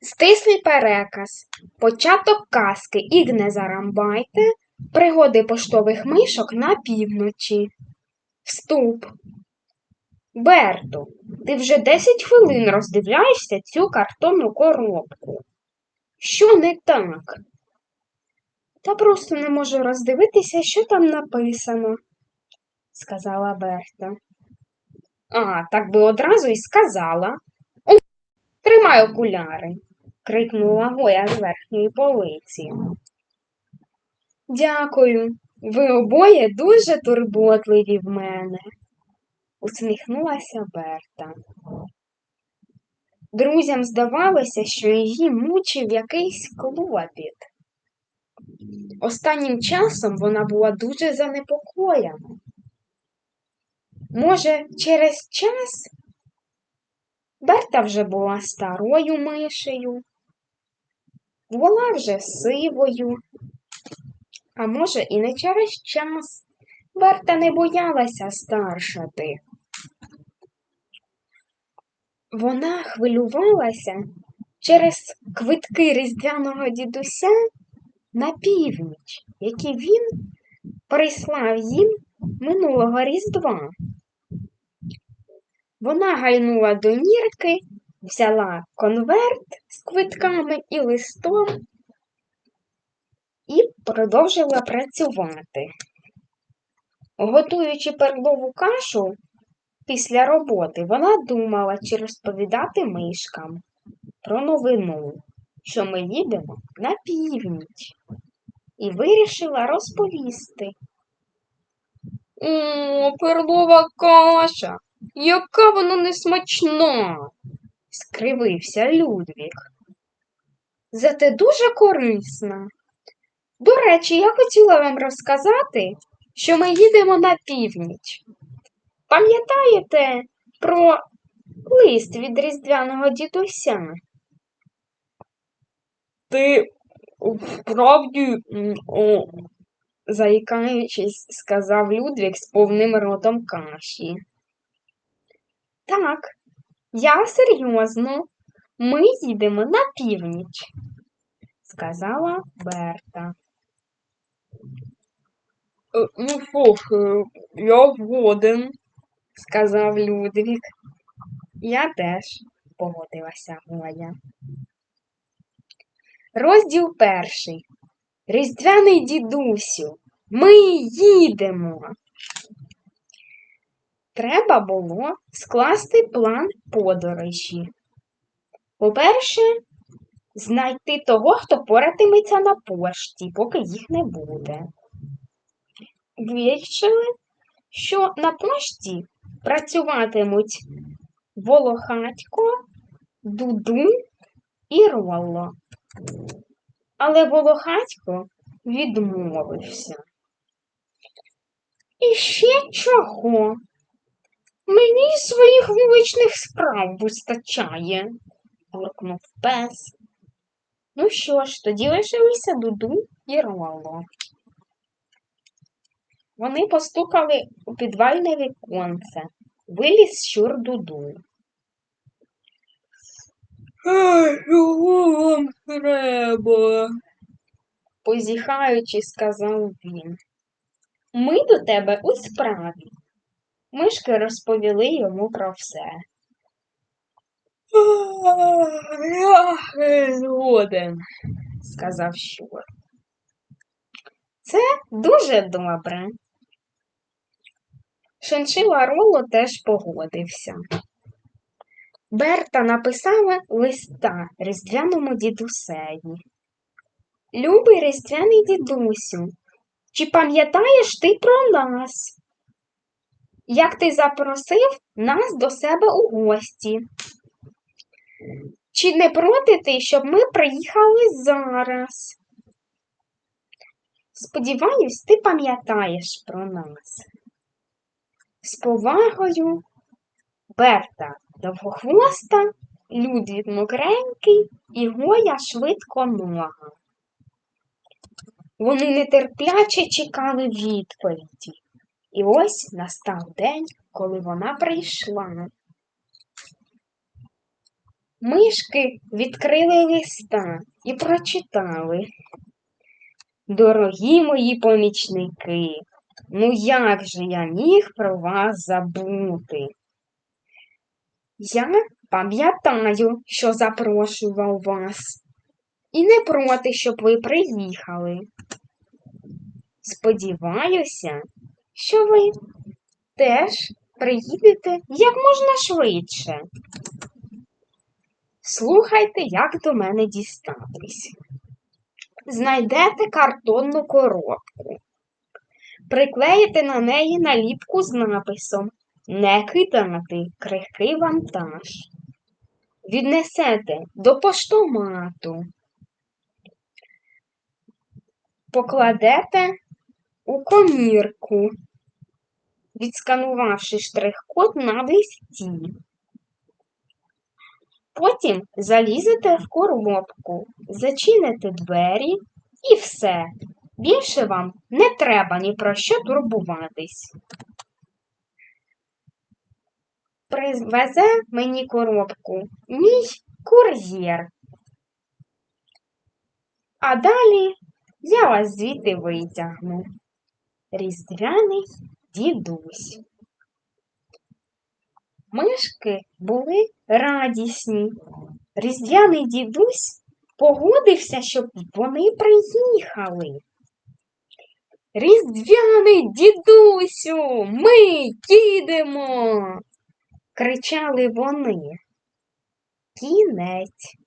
Стислий переказ. Початок казки Ігне Зарамбайте. Пригоди поштових мишок на півночі. Вступ. Берту, ти вже 10 хвилин роздивляєшся цю картонну коробку. Що не так? Та просто не можу роздивитися, що там написано, сказала Берта. А, так би одразу і сказала. Тримай окуляри, крикнула Гоя з верхньої полиці. Дякую, ви обоє дуже турботливі в мене, усміхнулася Берта. Друзям здавалося, що її мучив якийсь клопіт. Останнім часом вона була дуже занепокоєна. Може, через час Берта вже була старою мишею, була вже сивою, а може, і не через час. Берта не боялася старшати. Вона хвилювалася через квитки різдвяного дідуся на північ, які він прислав їм минулого різдва. Вона гайнула до нірки, взяла конверт з квитками і листом і продовжила працювати. Готуючи перлову кашу після роботи, вона думала, чи розповідати мишкам про новину, що ми їдемо на північ, і вирішила розповісти. О, перлова каша, яка вона несмачна, скривився Людвік. Зате дуже корисна. До речі, я хотіла вам розказати, що ми їдемо на північ. Пам'ятаєте про лист від різдвяного дідуся? Ти вправді, заїкаючись, сказав Людвік з повним ротом каші. Так, я серйозно. Ми їдемо на північ, сказала Берта. Ну що ж, е, я згоден, сказав Людвік. Я теж, погодилася Гоя. Розділ перший. Різдвяний дідусю. Ми їдемо. Треба було скласти план подорожі. По-перше, знайти того, хто поратиметься на пошті, поки їх не буде. Вирішили, що на пошті працюватимуть Волохатько, Дуду і Ролло. Але Волохатько відмовився. І ще чого? Мені своїх вуличних справ вистачає, буркнув пес. Ну що ж, тоді лишилися Дуду і Ролло. Вони постукали у підвальне віконце. Виліз щур Дуду. Чого вам треба? позіхаючи, сказав він. Ми до тебе у справі. Мишки розповіли йому про все. Я згоден, сказав Щур. Це дуже добре. Шиншила Роло теж погодився. Берта написала листа різдвяному дідусеві. Любий різдвяний дідусю, чи пам'ятаєш ти про нас? Як ти запросив нас до себе у гості? Чи не проти ти, щоб ми приїхали зараз? Сподіваюсь, ти пам'ятаєш про нас. З повагою Берта довгохвоста, Людвік мокренький і Гоя швидконога. Вони нетерпляче чекали відповіді. І ось настав день, коли вона прийшла. Мишки відкрили листа і прочитали. Дорогі мої помічники, ну як же я міг про вас забути? Я пам'ятаю, що запрошував вас, і не проти, щоб ви приїхали. Сподіваюся, що ви теж приїдете як можна швидше. Слухайте, як до мене дістатись. Знайдете картонну коробку, приклеїте на неї наліпку з написом Не кидати крихкий вантаж. Віднесете до поштомату, покладете у комірку, відсканувавши штрих-код на листі. Потім залізете в коробку, зачините двері і все. Більше вам не треба ні про що турбуватись. Привезе мені коробку мій кур'єр. А далі я вас звідти витягну. Різдвяний дідусь. Мишки були радісні. Різдвяний дідусь погодився, щоб вони приїхали. Різдвяний дідусю, ми їдемо. кричали вони. Кінець.